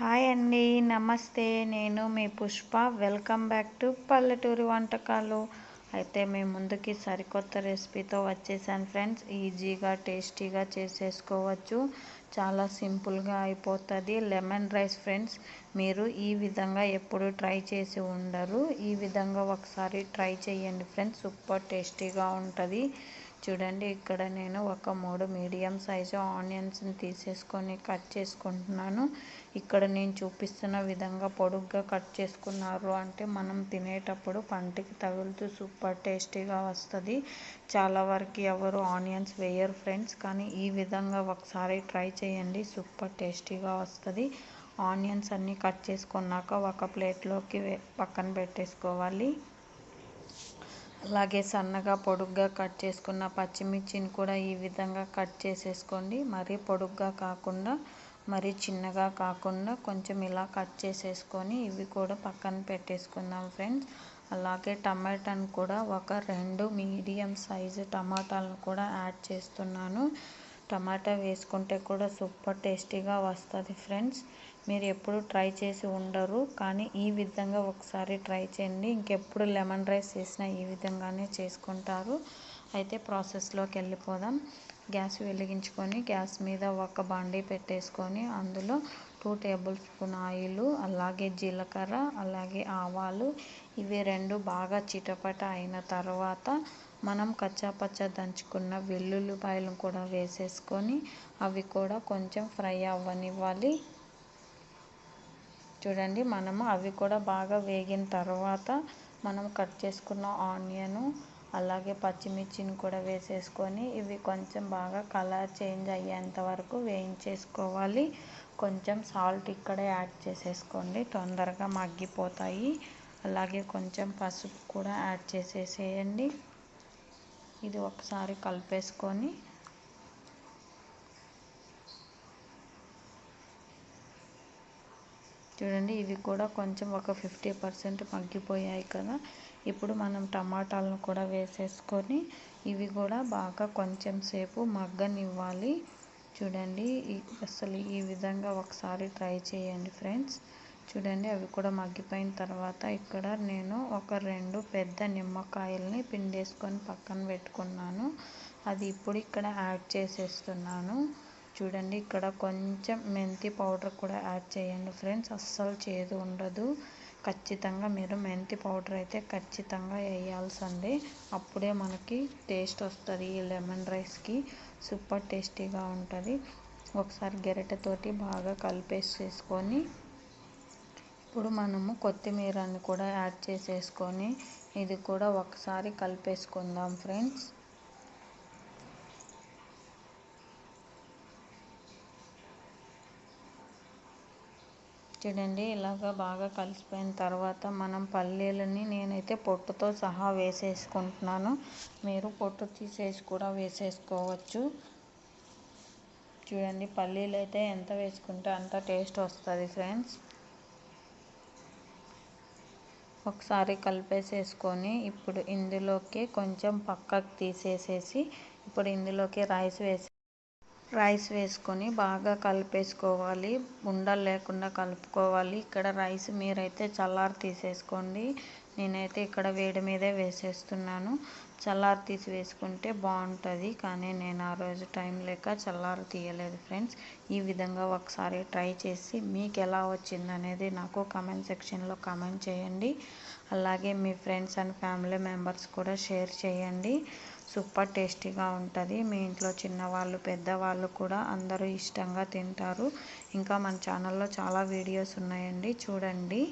Hi అండి నమస్తే. నేను మీ పుష్ప. వెల్కమ్ బ్యాక్ టు పల్లెటూరి వంటకాలు. అయితే మేము ముందుకి సరికొత్త రెసిపీతో వచ్చేసాను ఫ్రెండ్స్. ఈజీగా టేస్టీగా చేసేసుకోవచ్చు. చాలా సింపుల్గా అయిపోతుంది. లెమన్ రైస్ ఫ్రెండ్స్ మీరు ఈ విధంగా ఎప్పుడు ట్రై చేసి ఉండరు. ఈ విధంగా ఒకసారి ట్రై చేయండి ఫ్రెండ్స్. సూపర్ టేస్టీగా ఉంటుంది. చూడండి ఇక్కడ నేను ఒక మూడు మీడియం సైజు ఆనియన్స్ని తీసేసుకొని కట్ చేసుకుంటున్నాను. ఇక్కడ నేను చూపిస్తున్న విధంగా పొడుగ్గా కట్ చేసుకున్నారు. అంటే మనం తినేటప్పుడు పంటికి తగులుతూ సూపర్ టేస్టీగా వస్తుంది. చాలా వరకు ఎవరు ఆనియన్స్ వేయరు ఫ్రెండ్స్ కానీ ఈ విధంగా ఒకసారి ట్రై చేయండి. సూపర్ టేస్టీగా వస్తుంది. ఆనియన్స్ అన్నీ కట్ చేసుకున్నాక ఒక ప్లేట్లోకి పక్కన పెట్టేసుకోవాలి. అలాగే సన్నగా పొడుగ్గా కట్ చేసుకున్న పచ్చిమిర్చిని కూడా ఈ విధంగా కట్ చేసేసుకోండి. మరీ పొడుగ్గా కాకుండా మరీ చిన్నగా కాకుండా కొంచెం ఇలా కట్ చేసేసుకొని ఇవి కూడా పక్కన పెట్టేసుకుందాం ఫ్రెండ్స్. అలాగే టమాటాను కూడా ఒక రెండు మీడియం సైజు టమాటాలను కూడా యాడ్ చేస్తున్నాను. టమాటా వేసుకుంటే కూడా సూపర్ టేస్టీగా వస్తుంది ఫ్రెండ్స్. మీరు ఎప్పుడు ట్రై చేసి ఉండరు కానీ ఈ విధంగా ఒకసారి ట్రై చేయండి. ఇంకెప్పుడు లెమన్ రైస్ చేసినా ఈ విధంగానే చేసుకుంటారు. అయితే ప్రాసెస్లోకి వెళ్ళిపోదాం. గ్యాస్ వెలిగించుకొని గ్యాస్ మీద ఒక బండి పెట్టేసుకొని అందులో టూ టేబుల్ స్పూన్ ఆయిల్ అలాగే జీలకర్ర అలాగే ఆవాలు ఇవి రెండు బాగా చిటపట అయిన తర్వాత మనం కచ్చాపచ్చ దంచుకున్న వెల్లుల్లిపాయలు కూడా వేసేసుకొని అవి కూడా కొంచెం ఫ్రై అవ్వనివ్వాలి. చూడండి మనము అవి కూడా బాగా వేగిన తర్వాత మనం కట్ చేసుకున్న ఆనియను అలాగే పచ్చిమిర్చిని కూడా వేసేసుకొని ఇవి కొంచెం బాగా కలర్ చేంజ్ అయ్యేంత వరకు వేయించేసుకోవాలి. కొంచెం సాల్ట్ ఇక్కడే యాడ్ చేసేసుకోండి. తొందరగా మగ్గిపోతాయి. అలాగే కొంచెం పసుపు కూడా యాడ్ చేసేసేయండి. ఇది ఒకసారి కలిపేసుకొని చూడండి ఇవి కూడా కొంచెం ఒక ఫిఫ్టీ పర్సెంట్ మగ్గిపోయాయి కదా. ఇప్పుడు మనం టమాటాలను కూడా వేసేసుకొని ఇవి కూడా బాగా కొంచెం సేపు మగ్గనివ్వాలి. చూడండి అసలు ఈ విధంగా ఒకసారి ట్రై చేయండి ఫ్రెండ్స్. చూడండి అవి కూడా మగ్గిపోయిన తర్వాత ఇక్కడ నేను ఒక రెండు పెద్ద నిమ్మకాయల్ని పిండేసుకొని పక్కన పెట్టుకున్నాను. అది ఇప్పుడు ఇక్కడ యాడ్ చేసేస్తున్నాను. చూడండి ఇక్కడ కొంచెం మెంతి పౌడర్ కూడా యాడ్ చేయండి ఫ్రెండ్స్ అస్సలు చేదు ఉండదు. ఖచ్చితంగా మీరు మెంతి పౌడర్ అయితే ఖచ్చితంగా వేయాల్సిందే. అప్పుడే మనకి టేస్ట్ వస్తుంది ఈ లెమన్ రైస్కి సూపర్ టేస్టీగా ఉంటుంది. ఒకసారి గెరటతోటి బాగా కలిపేసేసుకొని ఇప్పుడు మనము కొత్తిమీరని కూడా యాడ్ చేసేసుకొని ఇది కూడా ఒకసారి కలిపేసుకుందాం ఫ్రెండ్స్. చూడండి ఇలాగ బాగా కలిసిపోయిన తర్వాత మనం పల్లీలని నేనైతే పొట్టుతో సహా వేసేసుకుంటున్నాను. మీరు పొట్టు తీసేసి కూడా వేసేసుకోవచ్చు. చూడండి పల్లీలు అయితే ఎంత వేసుకుంటే అంత టేస్ట్ వస్తుంది ఫ్రెండ్స్. ఒకసారి కలిపేసేసుకొని ఇప్పుడు ఇందులోకి కొంచెం పక్కకు తీసేసేసి ఇప్పుడు ఇందులోకి రైస్ వేసి రైస్ వేసుకొని బాగా కలిపేసుకోవాలి. ఉండలు లేకుండా కలుపుకోవాలి. ఇక్కడ రైస్ మీరైతే చల్లారి తీసేసుకోండి. నేనైతే ఇక్కడ వేడి మీదే వేసేస్తున్నాను. చల్లారి తీసి వేసుకుంటే బాగుంటుంది. కానీ నేను ఆ రోజు టైం లేక చల్లారి తీయలేదు ఫ్రెండ్స్. ఈ విధంగా ఒకసారి ట్రై చేసి మీకు ఎలా వచ్చింది అనేది నాకు కమెంట్ సెక్షన్లో కమెంట్ చేయండి. అలాగే మీ ఫ్రెండ్స్ అండ్ ఫ్యామిలీ మెంబర్స్ కూడా షేర్ చేయండి. సూపర్ టేస్టీగా ఉంటుంది. మీ ఇంట్లో చిన్నవాళ్ళు పెద్దవాళ్ళు కూడా అందరూ ఇష్టంగా తింటారు. ఇంకా మన ఛానల్లో చాలా వీడియోస్ ఉన్నాయండి. చూడండి.